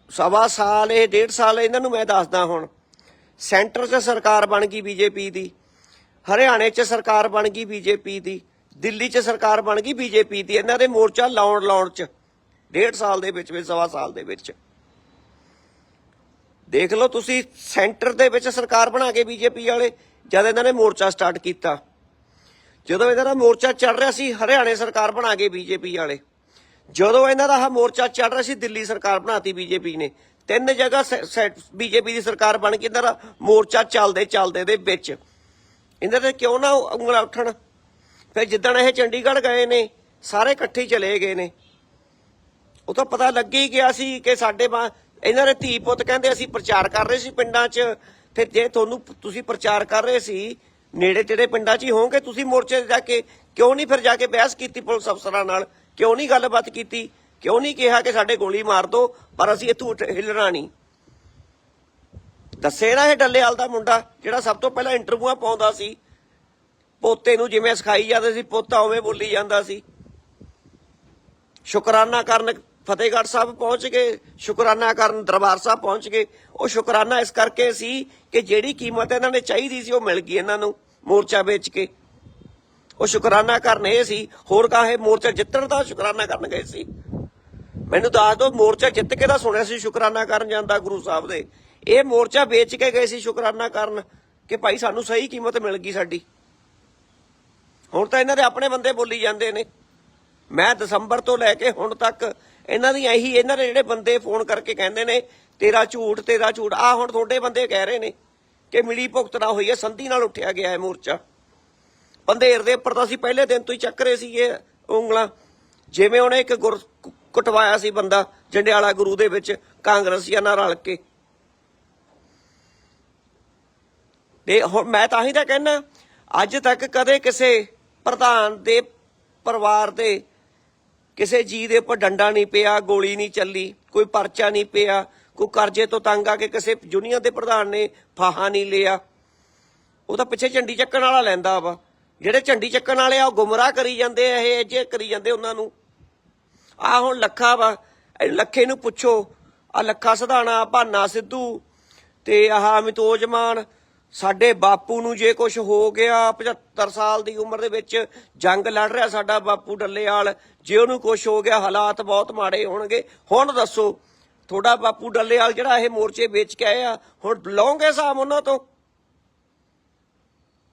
ਸਵਾ ਸਾਲ, ਇਹ ਡੇਢ ਸਾਲ ਇਹਨਾਂ ਨੂੰ ਮੈਂ ਦੱਸਦਾ ਹੁਣ। ਸੈਂਟਰ 'ਚ ਸਰਕਾਰ ਬਣ ਗਈ ਬੀਜੇਪੀ ਦੀ, ਹਰਿਆਣੇ 'ਚ ਸਰਕਾਰ ਬਣ ਗਈ ਬੀਜੇਪੀ ਦੀ, ਦਿੱਲੀ 'ਚ ਸਰਕਾਰ ਬਣ ਗਈ ਬੀਜੇਪੀ ਦੀ। ਇਹਨਾਂ ਦੇ ਮੋਰਚਾ ਲਾਉਣ ਲਾਉਣ 'ਚ, ਡੇਢ ਸਾਲ ਦੇ ਵਿੱਚ ਵੀ ਸਵਾ ਸਾਲ ਦੇ ਵਿੱਚ। ਦੇਖ ਲਓ ਤੁਸੀਂ, ਸੈਂਟਰ ਦੇ ਵਿੱਚ ਸਰਕਾਰ ਬਣਾ ਕੇ ਬੀਜੇਪੀ ਵਾਲੇ, ਜਦ ਇਹਨਾਂ ਨੇ ਮੋਰਚਾ ਸਟਾਰਟ ਕੀਤਾ। ਜਦੋਂ ਇਹਨਾਂ ਦਾ ਮੋਰਚਾ ਚੱਲ ਰਿਹਾ ਸੀ, ਹਰਿਆਣੇ ਸਰਕਾਰ ਬਣਾ ਕੇ ਬੀਜੇਪੀ ਵਾਲੇ। ਜਦੋਂ ਇਹਨਾਂ ਦਾ ਆਹ ਮੋਰਚਾ ਚੱਲ ਰਿਹਾ ਸੀ, ਦਿੱਲੀ ਸਰਕਾਰ ਬਣਾਤੀ ਬੀਜੇਪੀ ਨੇ। ਤਿੰਨ ਜਗ੍ਹਾ ਬੀਜੇਪੀ ਦੀ ਸਰਕਾਰ ਬਣ ਕੇ ਇਹਨਾਂ ਦਾ ਮੋਰਚਾ ਚੱਲਦੇ ਚੱਲਦੇ ਦੇ ਵਿੱਚ। ਇਹਨਾਂ ਦੇ ਕਿਉਂ ਨਾ ਉਂਗਲਾ ਉੱਠਣ? ਫਿਰ ਜਿੱਦਣ ਇਹ ਚੰਡੀਗੜ੍ਹ ਗਏ ਨੇ, ਸਾਰੇ ਇਕੱਠੇ ਚਲੇ ਗਏ ਨੇ। ਉਹ ਤਾਂ ਪਤਾ ਲੱਗ ਹੀ ਗਿਆ ਸੀ ਕਿ ਸਾਡੇ ਮਾਂ ਇਹਨਾਂ ਦੇ ਧੀ ਪੁੱਤ ਕਹਿੰਦੇ ਅਸੀਂ ਪ੍ਰਚਾਰ ਕਰ ਰਹੇ ਸੀ ਪਿੰਡਾਂ 'ਚ। ਫਿਰ ਜੇ ਤੁਹਾਨੂੰ ਤੁਸੀਂ ਪ੍ਰਚਾਰ ਕਰ ਰਹੇ ਸੀ, ਨੇੜੇ ਤੇੜੇ ਪਿੰਡਾਂ 'ਚ ਹੀ ਹੋਵੋਗੇ ਤੁਸੀਂ ਮੋਰਚੇ 'ਤੇ ਜਾ ਕੇ। ਕਿਉਂ ਨਹੀਂ ਫਿਰ ਜਾ ਕੇ ਬਹਿਸ ਕੀਤੀ ਪੁਲਿਸ ਅਫਸਰਾਂ ਨਾਲ? ਕਿਉਂ ਨਹੀਂ ਗੱਲਬਾਤ ਕੀਤੀ? ਕਿਉਂ ਨਹੀਂ ਕਿਹਾ ਕਿ ਸਾਡੇ ਗੋਲੀ ਮਾਰ ਦਿਓ ਪਰ ਅਸੀਂ ਇੱਥੋਂ ਉੱਠ- ਹਿੱਲਣਾ ਨਹੀਂ। ਦੱਸੇ ਨਾ ਇਹ ਡੱਲੇਵਾਲ ਦਾ ਮੁੰਡਾ, ਜਿਹੜਾ ਸਭ ਤੋਂ ਪਹਿਲਾਂ ਇੰਟਰਵਿਊਆਂ ਪਾਉਂਦਾ ਸੀ। ਪੋਤੇ ਨੂੰ ਜਿਵੇਂ ਸਿਖਾਈ ਜਾਂਦੇ ਸੀ, ਪੋਤਾ ਉਵੇਂ ਬੋਲੀ ਜਾਂਦਾ ਸੀ। ਸ਼ੁਕਰਾਨਾ ਕਰਨ ਫਤਿਹਗੜ੍ਹ ਸਾਹਿਬ ਪਹੁੰਚ ਗਏ, ਸ਼ੁਕਰਾਨਾ ਕਰਨ ਦਰਬਾਰ ਸਾਹਿਬ ਪਹੁੰਚ ਗਏ। ਉਹ ਸ਼ੁਕਰਾਨਾ ਇਸ ਕਰਕੇ ਸੀ ਕਿ ਜਿਹੜੀ ਕੀਮਤ ਇਹਨਾਂ ਨੇ ਚਾਹੀਦੀ ਸੀ ਉਹ ਮਿਲ ਗਈ ਇਹਨਾਂ ਨੂੰ ਮੋਰਚਾ ਵੇਚ ਕੇ। ਉਹ ਸ਼ੁਕਰਾਨਾ ਕਰਨ ਇਹ ਸੀ। ਹੋਰ ਕਾਹੇ ਮੋਰਚਾ ਜਿੱਤਣ ਦਾ ਸ਼ੁਕਰਾਨਾ ਕਰਨ ਗਏ ਸੀ? ਮੈਨੂੰ ਦੱਸ ਦਿਓ ਮੋਰਚਾ ਜਿੱਤ ਕੇ ਤਾਂ ਸੁਣਿਆ ਸੀ ਸ਼ੁਕਰਾਨਾ ਕਰਨ ਜਾਂਦਾ ਗੁਰੂ ਸਾਹਿਬ ਦੇ। ਇਹ ਮੋਰਚਾ ਵੇਚ ਕੇ ਗਏ ਸੀ ਸ਼ੁਕਰਾਨਾ ਕਰਨ ਕਿ ਭਾਈ ਸਾਨੂੰ ਸਹੀ ਕੀਮਤ ਮਿਲ ਗਈ ਸਾਡੀ। ਹੁਣ ਤਾਂ ਇਹਨਾਂ ਦੇ ਆਪਣੇ ਬੰਦੇ ਬੋਲੀ ਜਾਂਦੇ ਨੇ। ਮੈਂ ਦਸੰਬਰ ਤੋਂ ਲੈ ਕੇ ਹੁਣ ਤੱਕ ਇਹਨਾਂ ਦੀ ਇਹੀ ਇਹਨਾਂ ਦੇ ਜਿਹੜੇ ਬੰਦੇ ਫੋਨ ਕਰਕੇ ਕਹਿੰਦੇ ਨੇ, ਤੇਰਾ ਝੂਠ ਤੇਰਾ ਝੂਠ। ਆ ਹੁਣ ਤੁਹਾਡੇ ਬੰਦੇ ਕਹਿ ਰਹੇ ਨੇ ਕਿ ਮਿਲੀ ਭੁਗਤਣਾ ਹੋਈ ਹੈ, ਸੰਧੀ ਨਾਲ ਉੱਠਿਆ ਗਿਆ ਹੈ ਮੋਰਚਾ। ਪੰਧੇਰ ਦੇ ਉੱਪਰ ਤਾਂ ਅਸੀਂ ਪਹਿਲੇ ਦਿਨ ਤੋਂ ਹੀ ਚੱਕ ਰਹੇ ਸੀ ਇਹ ਉਂਗਲਾਂ। ਜਿਵੇਂ ਉਹਨੇ ਇੱਕ ਗੁਰ ਕਟਵਾਇਆ ਸੀ ਬੰਦਾ ਜੰਡਿਆਲਾ ਗੁਰੂ ਦੇ ਵਿੱਚ, ਕਾਂਗਰਸੀਆਂ ਨਾਲ ਰਲ ਕੇ। ਤੇ ਹੁਣ ਮੈਂ ਤਾਂ ਹੀ ਤਾਂ ਕਹਿਣਾ ਅੱਜ ਤੱਕ ਕਦੇ ਕਿਸੇ ਪ੍ਰਧਾਨ ਦੇ ਪਰਿਵਾਰ ਦੇ ਕਿਸੇ ਜੀ ਦੇ ਉੱਪਰ ਡੰਡਾ ਨਹੀਂ ਪਿਆ, ਗੋਲੀ ਨਹੀਂ ਚੱਲੀ, ਕੋਈ ਪਰਚਾ ਨਹੀਂ ਪਿਆ, ਕੋਈ ਕਰਜ਼ੇ ਤੋਂ ਤੰਗ ਆ ਕੇ ਕਿਸੇ ਯੂਨੀਅਨ ਦੇ ਪ੍ਰਧਾਨ ਨੇ ਫਾਹਾ ਨਹੀਂ ਲਿਆ। ਉਹ ਤਾਂ ਪਿੱਛੇ ਝੰਡੀ ਚੱਕਣ ਵਾਲਾ ਲੈਂਦਾ ਵਾ। ਜਿਹੜੇ ਝੰਡੀ ਚੱਕਣ ਵਾਲੇ ਆ, ਉਹ ਗੁੰਮਰਾਹ ਕਰੀ ਜਾਂਦੇ ਆ, ਇਹ ਜੇ ਕਰੀ ਜਾਂਦੇ ਉਹਨਾਂ ਨੂੰ। ਆ ਹੁਣ ਲੱਖਾ ਵਾ ਲੱਖੇ ਨੂੰ ਪੁੱਛੋ ਆ ਲੱਖਾ ਸਧਾਣਾ, ਭਾਨਾ ਸਿੱਧੂ ਤੇ ਆਹ ਅਮਿਤੋਜ ਮਾਨ ਸਾਡੇ ਬਾਪੂ ਨੂੰ ਜੇ ਕੁਝ ਹੋ ਗਿਆ 75 ਸਾਲ ਦੀ ਉਮਰ ਦੇ ਵਿੱਚ ਜੰਗ ਲੜ ਰਿਹਾ ਸਾਡਾ ਬਾਪੂ ਡੱਲੇਵਾਲ ਜੇ ਉਹਨੂੰ ਕੁਝ ਹੋ ਗਿਆ, ਹਾਲਾਤ ਬਹੁਤ ਮਾੜੇ ਹੋਣਗੇ। ਹੁਣ ਦੱਸੋ, ਤੁਹਾਡਾ ਬਾਪੂ ਡੱਲੇਵਾਲ ਜਿਹੜਾ ਇਹ ਮੋਰਚੇ ਵੇਚ ਕੇ ਆਇਆ, ਹੁਣ ਲਓਗੇ ਹਿਸਾਬ ਉਹਨਾਂ ਤੋਂ?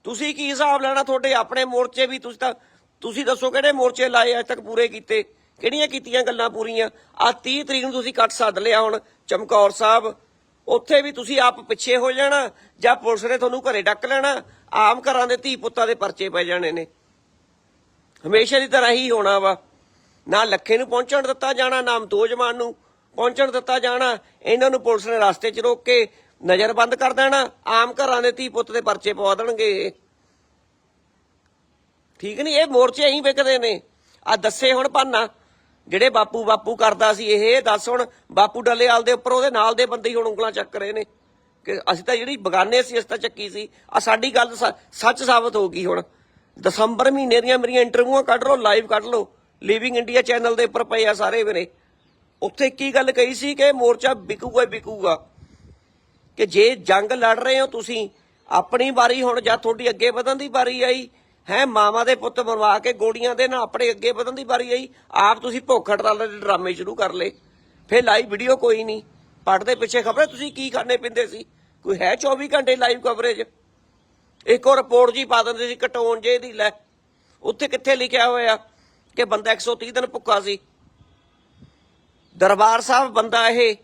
ਤੁਸੀਂ ਕੀ ਹਿਸਾਬ ਲੈਣਾ ਤੁਹਾਡੇ ਆਪਣੇ ਮੋਰਚੇ ਵੀ? ਤੁਸੀਂ ਤਾਂ ਤੁਸੀਂ ਦੱਸੋ ਕਿਹੜੇ ਮੋਰਚੇ ਲਾਏ ਅੱਜ ਤੱਕ ਪੂਰੇ ਕੀਤੇ? ਕਿਹੜੀਆਂ ਕੀਤੀਆਂ ਗੱਲਾਂ ਪੂਰੀਆਂ? ਆ 30 ਤਰੀਕ ਨੂੰ ਤੁਸੀਂ ਕੱਟ ਸੱਦ ਲਿਆ ਹੁਣ, ਚਮਕੌਰ ਸਾਹਿਬ। ਉੱਥੇ ਵੀ ਤੁਸੀਂ ਆਪ ਪਿੱਛੇ ਹੋ ਜਾਣਾ ਜਾਂ ਪੁਲਿਸ ਨੇ ਤੁਹਾਨੂੰ ਘਰੇ ਡੱਕ ਲੈਣਾ? ਆਮ ਘਰਾਂ ਦੇ ਧੀ ਪੁੱਤਾਂ ਦੇ ਪਰਚੇ ਪੈ ਜਾਣੇ ਨੇ। ਹਮੇਸ਼ਾ ਦੀ ਤਰ੍ਹਾਂ ਹੀ ਹੋਣਾ ਵਾ। ਨਾ ਲੱਖੇ ਨੂੰ ਪਹੁੰਚਣ ਦਿੱਤਾ ਜਾਣਾ, ਨਾ ਅਮਤੋਜਮਾਨ ਨੂੰ ਪਹੁੰਚਣ ਦਿੱਤਾ ਜਾਣਾ। ਇਹਨਾਂ ਨੂੰ ਪੁਲਿਸ ਨੇ ਰਸਤੇ 'ਚ ਰੋਕ ਕੇ ਨਜ਼ਰਬੰਦ ਕਰ ਦੇਣਾ। ਆਮ ਘਰਾਂ ਦੇ ਧੀ ਪੁੱਤ ਦੇ ਪਰਚੇ ਪਵਾ ਦੇਣਗੇ। ਇਹ। ਠੀਕ ਨਹੀਂ, ਇਹ ਮੋਰਚੇ ਐਂ ਵਿਕਦੇ ਨੇ। ਆ ਦੱਸੇ ਹੁਣ ਪਾਨਾ ਜਿਹੜੇ ਬਾਪੂ ਬਾਪੂ ਕਰਦਾ ਸੀ, ਇਹ ਦੱਸ ਹੁਣ, ਬਾਪੂ ਡੱਲੇਵਾਲ ਦੇ ਉੱਪਰ ਉਹਦੇ ਨਾਲ ਦੇ ਬੰਦੇ ਹੁਣ ਉਂਗਲਾਂ ਚੱਕ ਰਹੇ ਨੇ। ਕਿ ਅਸੀਂ ਤਾਂ ਜਿਹੜੀ ਬਗਾਨੇ ਸੀ, ਅਸੀਂ ਤਾਂ ਚੱਕੀ ਸੀ। ਆ ਸਾਡੀ ਗੱਲ ਸ- ਸੱਚ ਸਾਬਤ ਹੋ ਗਈ ਹੁਣ। ਦਸੰਬਰ ਮਹੀਨੇ ਦੀਆਂ ਮੇਰੀਆਂ ਇੰਟਰਵਿਊਆਂ ਕੱਢ ਲਓ, ਲਾਈਵ ਕੱਢ ਲਓ। ਲਿਵਿੰਗ ਇੰਡੀਆ ਚੈਨਲ ਦੇ ਉੱਪਰ ਪਏ ਆ ਸਾਰੇ ਮੇਰੇ। ਉੱਥੇ ਕੀ ਗੱਲ ਕਹੀ ਸੀ ਕਿ ਮੋਰਚਾ ਵਿਕੂਗਾ ਵਿਕੂਗਾ। ਕਿ ਜੇ ਜੰਗ ਲੜ ਰਹੇ ਹੋ ਤੁਸੀਂ, ਆਪਣੀ ਵਾਰੀ ਹੁਣ ਜਾਂ ਤੁਹਾਡੀ ਅੱਗੇ ਵਧਣ ਦੀ ਵਾਰੀ ਆਈ, ਹੈ, ਮਾਵਾ ਦੇ ਪੁੱਤ ਮਰਵਾ ਕੇ ਗੋਲੀਆਂ ਦੇ ਨਾਲ ਆਪਣੇ ਅੱਗੇ ਵਧਣ ਦੀ ਵਾਰੀ ਆਈ, ਆਪ ਤੁਸੀਂ ਭੁੱਖ ਹੜਤਾਲ ਦੇ ਡਰਾਮੇ ਸ਼ੁਰੂ ਕਰ ਲਏ। ਫਿਰ ਲਾਈਵ ਵੀਡੀਓ ਕੋਈ ਨਹੀਂ। ਪੜਦੇ ਪਿੱਛੇ ਖਬਰੇ ਤੁਸੀਂ ਕੀ ਖਾਣੇ ਪਿੰਦੇ ਸੀ? ਕੋਈ ਹੈ 24 ਘੰਟੇ ਲਾਈਵ ਕਵਰੇਜ ਇੱਕ ਹੋਰ ਰਿਪੋਰਟ ਜੀ ਪਾ ਦਿੰਦੇ ਸੀ ਕਟੋਨ ਜੇ ਦੀ, ਲੈ। ਉੱਥੇ ਕਿੱਥੇ ਲਿਖਿਆ ਹੋਇਆ ਕਿ ਬੰਦਾ 130 ਦਿਨ ਭੁੱਖਾ ਸੀ। ਦਰਬਾਰ ਸਾਹਿਬ ਬੰਦਾ ਇਹ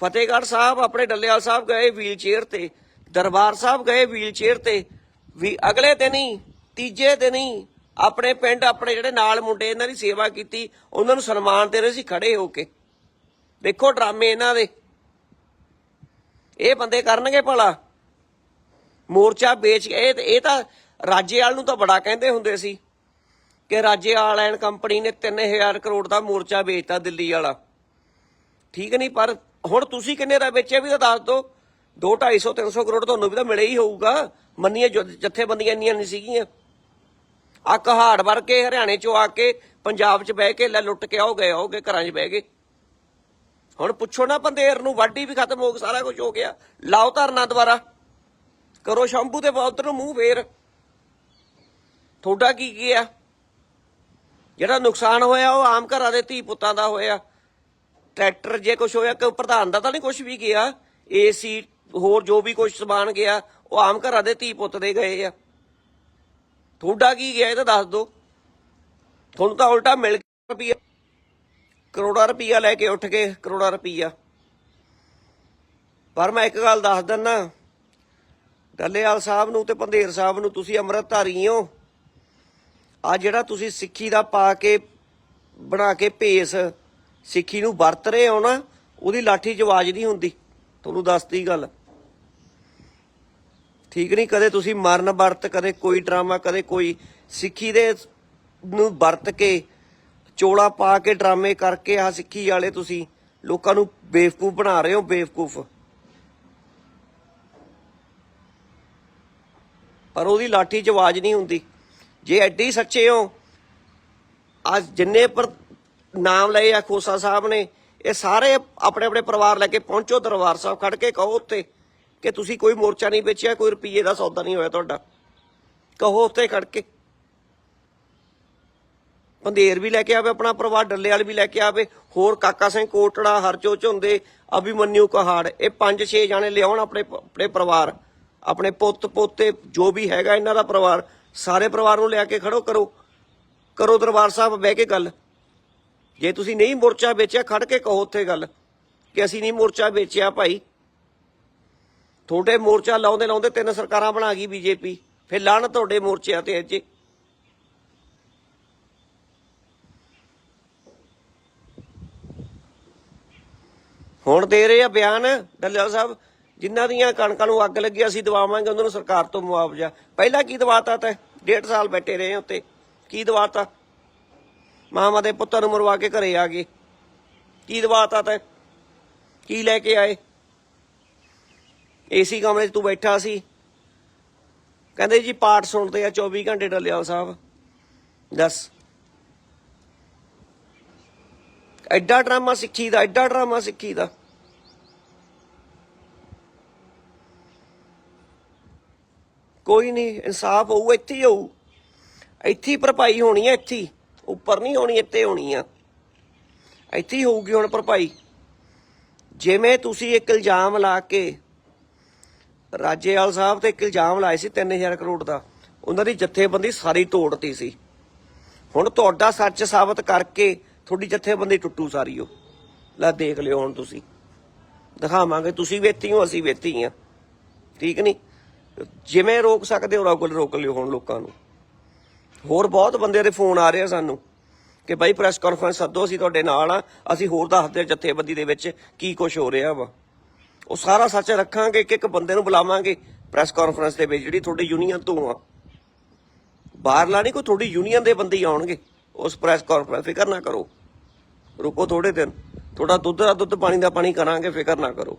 ਫਤਿਹਗੜ੍ਹ ਸਾਹਿਬ ਆਪਣੇ ਡੱਲੇਵਾਲ ਸਾਹਿਬ ਗਏ ਵੀਲ ਚੇਅਰ ਤੇ, ਦਰਬਾਰ ਸਾਹਿਬ ਗਏ ਵੀਲ ਚੇਅਰ ਤੇ, ਵੀ ਅਗਲੇ ਦਿਨ ਹੀ, ਤੀਜੇ ਦਿਨ ਹੀ ਆਪਣੇ ਪਿੰਡ ਆਪਣੇ ਜਿਹੜੇ ਨਾਲ ਮੁੰਡੇ ਇਹਨਾਂ ਦੀ ਸੇਵਾ ਕੀਤੀ, ਉਹਨਾਂ ਨੂੰ ਸਨਮਾਨ ਦੇ ਰਹੇ ਸੀ ਖੜੇ ਹੋ ਕੇ। ਦੇਖੋ ਡਰਾਮੇ ਇਹਨਾਂ ਦੇ। ਇਹ ਬੰਦੇ ਕਰਨਗੇ ਭਲਾ। ਮੋਰਚਾ ਵੇਚ ਕੇ, ਇਹ ਇਹ ਤਾਂ ਰਾਜੇਵਾਲ ਨੂੰ ਤਾਂ ਬੜਾ ਕਹਿੰਦੇ ਹੁੰਦੇ ਸੀ ਕਿ ਰਾਜੇਵਾਲ ਐਂਡ ਕੰਪਨੀ ਨੇ 3000 ਕਰੋੜ ਦਾ ਮੋਰਚਾ ਵੇਚਤਾ ਦਿੱਲੀ ਵਾਲਾ। ਠੀਕ ਨਹੀਂ, ਪਰ ਹੁਣ ਤੁਸੀਂ ਕਿੰਨੇ ਦਾ ਵੇਚਿਆ ਵੀ ਤਾਂ ਦੱਸ ਦਿਓ। 2 250 300 ਕਰੋੜ ਤੁਹਾਨੂੰ ਵੀ ਤਾਂ ਮਿਲੇ ਹੀ ਹੋਊਗਾ। ਮੰਨੀਏ ਜੋ- ਜਥੇਬੰਦੀਆਂ ਇੰਨੀਆਂ ਨਹੀਂ ਸੀਗੀਆਂ। ਆ ਕਹਾੜ ਵਰ ਕੇ, ਹਰਿਆਣੇ ਚੋਂ ਆ ਕੇ, ਪੰਜਾਬ 'ਚ ਬਹਿ ਕੇ, ਲੈ ਲੁੱਟ ਕੇ ਆਓ, ਗਏ ਹੋਗੇ ਘਰਾਂ 'ਚ ਬਹਿ ਗਏ। ਹੁਣ ਪੁੱਛੋ ਨਾ ਬੰਦੇਰ ਨੂੰ, ਵਾਢੀ ਵੀ ਖਤਮ ਹੋ ਗਈ, ਸਾਰਾ ਕੁਝ ਹੋ ਗਿਆ। ਲਾਓ ਧਰਨਾ ਦੁਬਾਰਾ। ਕਰੋ ਸ਼ੰਭੂ ਦੇ ਬੌਧ ਨੂੰ ਮੂੰਹ ਫੇਰ। ਤੁਹਾਡਾ ਕੀ ਕੀ ਆ? ਜਿਹੜਾ ਨੁਕਸਾਨ ਹੋਇਆ, ਉਹ ਆਮ ਘਰਾਂ ਦੇ ਧੀ ਪੁੱਤਾਂ ਦਾ ਹੋਇਆ। ਟਰੈਕਟਰ ਜੇ ਕੁਝ ਹੋਇਆ ਕਿ ਪ੍ਰਧਾਨ ਦਾ ਤਾਂ ਨਹੀਂ ਕੁਝ ਵੀ ਗਿਆ। ਏਸੀ ਹੋਰ ਜੋ ਵੀ ਕੁਝ ਸਮਾਨ ਗਿਆ, ਉਹ ਆਮ ਘਰਾਂ ਦੇ ਧੀ ਪੁੱਤ ਦੇ ਗਏ ਆ। ਤੁਹਾਡਾ ਕੀ ਗਿਆ ਇਹ ਤਾਂ ਦੱਸ ਦਿਓ। ਤੁਹਾਨੂੰ ਤਾਂ ਉਲਟਾ ਮਿਲ ਗਿਆ ਰੁਪਈਆ। ਕਰੋੜਾ ਰੁਪਈਆ ਲੈ ਕੇ ਉੱਠ ਕੇ ਕਰੋੜਾ ਰੁਪਈਆ। ਪਰ ਮੈਂ ਇੱਕ ਗੱਲ ਦੱਸ ਦਿੰਨਾ, ਡੱਲੇਵਾਲ ਸਾਹਿਬ ਨੂੰ ਤੇ ਪੰਧੇਰ ਸਾਹਿਬ ਨੂੰ ਤੁਸੀਂ ਅੰਮ੍ਰਿਤਧਾਰੀ ਹੋ। ਆ ਜਿਹੜਾ ਤੁਸੀਂ ਸਿੱਖੀ ਦਾ ਪਾ ਕੇ, ਬਣਾ ਕੇ ਭੇਸ ਸਿੱਖੀ ਨੂੰ ਵਰਤ ਰਹੇ ਹੋ ਨਾ, ਉਹਦੀ ਲਾਠੀ 'ਚ ਆਵਾਜ਼ ਨਹੀਂ ਹੁੰਦੀ। ਤੁਹਾਨੂੰ ਦੱਸਦੀ ਗੱਲ। ਠੀਕ ਨਹੀਂ, ਕਦੇ ਤੁਸੀਂ ਮਰਨ ਵਰਤ, ਕਦੇ ਕੋਈ ਡਰਾਮਾ, ਕਦੇ ਕੋਈ ਸਿੱਖੀ ਦੇ ਨੂੰ ਵਰਤ ਕੇ ਚੋਲਾ ਪਾ ਕੇ ਡਰਾਮੇ ਕਰਕੇ ਆ ਸਿੱਖੀ ਵਾਲੇ ਤੁਸੀਂ ਲੋਕਾਂ ਨੂੰ ਬੇਵਕੂਫ ਬਣਾ ਰਹੇ ਹੋ, ਬੇਵਕੂਫ। ਪਰ ਉਹਦੀ ਲਾਠੀ 'ਚ ਆਵਾਜ਼ ਨਹੀਂ ਹੁੰਦੀ। ਜੇ ਐਡੀ ਸੱਚੇ ਹੋ, ਅੱਜ ਜਿੰਨੇ ਪਰ ਨਾਮ ਲਏ ਆ ਖੋਸਾ ਸਾਹਿਬ ਨੇ, ਇਹ ਸਾਰੇ ਆਪਣੇ ਆਪਣੇ ਪਰਿਵਾਰ ਲੈ ਕੇ ਪਹੁੰਚੋ ਦਰਬਾਰ ਸਾਹਿਬ, ਖੜ ਕੇ ਕਹੋ ਉੱਤੇ ਕਿ ਤੁਸੀਂ ਕੋਈ ਮੋਰਚਾ ਨਹੀਂ ਵੇਚਿਆ, ਕੋਈ ਰੁਪਈਏ ਦਾ ਸੌਦਾ ਨਹੀਂ ਹੋਇਆ ਤੁਹਾਡਾ। ਕਹੋ ਉੱਤੇ ਖੜ ਕੇ। ਪੰਧੇਰ ਵੀ ਲੈ ਕੇ ਆਵੇ, ਆਪਣਾ ਪਰਿਵਾਰ ਡੱਲੇ ਵਾਲ ਵੀ ਲੈ ਕੇ ਆਵੇ, ਹੋਰ ਕਾਕਾ ਸਿੰਘ ਕੋਟੜਾ ਹਰਜੋਤ ਝੁੰਦੇ ਅਭਿਮਨਿਊ ਕਹਾੜ, ਇਹ ਪੰਜ ਛੇ ਜਾਣੇ ਲਿਆਉਣ ਆਪਣੇ ਆਪਣੇ ਪਰਿਵਾਰ। ਆਪਣੇ ਪੁੱਤ, ਪੋਤੇ, ਜੋ ਵੀ ਹੈਗਾ ਇਹਨਾਂ ਦਾ ਪਰਿਵਾਰ, ਸਾਰੇ ਪਰਿਵਾਰ ਨੂੰ ਲਿਆ ਕੇ ਖੜੋ, ਕਰੋ। ਕਰੋ ਦਰਬਾਰ ਸਾਹਿਬ, ਬਹਿ ਕੇ ਗੱਲ। ਜੇ ਤੁਸੀਂ ਨਹੀਂ ਮੋਰਚਾ ਵੇਚਿਆ, ਖੜ ਕੇ ਕਹੋ ਉੱਥੇ ਗੱਲ ਕਿ ਅਸੀਂ ਨਹੀਂ ਮੋਰਚਾ ਵੇਚਿਆ ਭਾਈ। ਤੁਹਾਡੇ ਮੋਰਚਾ ਲਾਉਂਦੇ ਲਾਉਂਦੇ ਤਿੰਨ ਸਰਕਾਰਾਂ ਬਣਾ ਗਈ ਬੀਜੇਪੀ, ਫਿਰ ਲਾਣ ਤੁਹਾਡੇ ਮੋਰਚਿਆਂ ਤੇ ਅੱਜ। ਹੁਣ ਦੇ ਰਹੇ ਆ ਬਿਆਨ ਦੱਲਿਆਲ ਸਾਹਿਬ, ਜਿਨ੍ਹਾਂ ਦੀਆਂ ਕਣਕਾਂ ਨੂੰ ਅੱਗ ਲੱਗੀ, ਅਸੀਂ ਦਵਾਵਾਂਗੇ, ਉਹਨਾਂ ਨੂੰ ਸਰਕਾਰ ਤੋਂ ਮੁਆਵਜ਼ਾ। ਪਹਿਲਾਂ ਕੀ ਦਵਾਤਾ ਤੈ? ਡੇਢ ਸਾਲ ਬੈਠੇ ਰਹੇ ਉੱਤੇ। ਕੀ ਦਵਾਤਾ? ਮਾਮਾ ਦੇ ਪੁੱਤਾਂ ਨੂੰ ਮਰਵਾ ਕੇ ਘਰੇ ਆ ਗਏ। ਕੀ ਦਵਾਤਾ ਤੈ? ਕੀ ਲੈ ਕੇ ਆਏ? ਏਸੀ ਕਮਰੇ 'ਚ ਤੂੰ ਬੈਠਾ ਸੀ। ਕਹਿੰਦੇ ਜੀ ਪਾਠ ਸੁਣਦੇ ਆ 24 ਘੰਟੇ ਡੱਲਿਆਲ ਸਾਹਿਬ। ਦੱਸ। ਐਡਾ ਡਰਾਮਾ ਸਿੱਖੀ ਦਾ, ਐਡਾ ਡਰਾਮਾ ਸਿੱਖੀ ਦਾ। ਕੋਈ ਨਹੀਂ, ਇਨਸਾਫ ਹੋਊ, ਇੱਥੇ ਹੀ ਹੋਊ। ਇੱਥੇ ਹੀ ਭਰਪਾਈ ਹੋਣੀ ਹੈ, ਇੱਥੇ ਉੱਪਰ ਨਹੀਂ ਹੋਣੀ ਇੱਥੇ ਹੋਣੀ ਆ। ਇੱਥੇ ਹੀ ਹੋਊਗੀ ਹੁਣ ਭਰਪਾਈ। ਜਿਵੇਂ ਤੁਸੀਂ ਇੱਕ ਇਲਜ਼ਾਮ ਲਾ ਕੇ ਰਾਜੇਵਾਲ ਸਾਹਿਬ ਤੇ ਇੱਕ ਇਲਜ਼ਾਮ ਲਾਏ ਸੀ 3000 ਕਰੋੜ ਦਾ, ਉਹਨਾਂ ਦੀ ਜਥੇਬੰਦੀ ਸਾਰੀ ਤੋੜਤੀ ਸੀ। ਹੁਣ ਤੁਹਾਡਾ ਸੱਚ ਸਾਬਤ ਕਰਕੇ ਤੁਹਾਡੀ ਜਥੇਬੰਦੀ ਟੁੱਟੂ ਸਾਰੀ ਉਹ। ਲੈ ਦੇਖ ਲਿਓ ਹੁਣ ਤੁਸੀਂ। ਦਿਖਾਵਾਂਗੇ, ਤੁਸੀਂ ਵੇਤੀ ਹੋ ਅਸੀਂ ਵੇਤੀ ਆ। ਠੀਕ ਨਹੀਂ? ਜਿਵੇਂ ਰੋਕ ਸਕਦੇ ਹੋ, ਰੋਕ ਰੋਕ ਲਿਓ ਹੁਣ ਲੋਕਾਂ ਨੂੰ। ਹੋਰ ਬਹੁਤ ਬੰਦੇ ਦੇ ਫੋਨ ਆ ਰਹੇ ਆ ਸਾਨੂੰ ਕਿ ਬਾਈ ਪ੍ਰੈਸ ਕਾਨਫਰੰਸ ਸੱਦੋ, ਅਸੀਂ ਤੁਹਾਡੇ ਨਾਲ ਆ, ਅਸੀਂ ਹੋਰ ਦੱਸਦੇ ਆ ਜਥੇਬੰਦੀ ਦੇ ਵਿੱਚ ਕੀ ਕੁਝ ਹੋ ਰਿਹਾ ਵਾ। ਉਹ ਸਾਰਾ ਸੱਚ ਰੱਖਾਂਗੇ ਕਿ ਇੱਕ ਬੰਦੇ ਨੂੰ ਬੁਲਾਵਾਂਗੇ ਪ੍ਰੈਸ ਕਾਨਫਰੰਸ ਦੇ ਵਿੱਚ, ਜਿਹੜੀ ਤੁਹਾਡੀ ਯੂਨੀਅਨ ਤੋਂ ਆ। ਬਾਹਰਲਾ ਨਹੀਂ, ਕੋਈ ਤੁਹਾਡੀ ਯੂਨੀਅਨ ਦੇ ਬੰਦੇ ਆਉਣਗੇ। ਉਸ ਪ੍ਰੈਸ ਕਾਨਫਰੰਸ ਫਿਕਰ ਨਾ ਕਰੋ। ਰੁਕੋ ਥੋੜੇ ਦਿਨ। ਤੁਹਾਡਾ ਦੁੱਧ ਦਾ ਦੁੱਧ, ਪਾਣੀ ਦਾ ਪਾਣੀ ਕਰਾਂਗੇ, ਫਿਕਰ ਨਾ ਕਰੋ।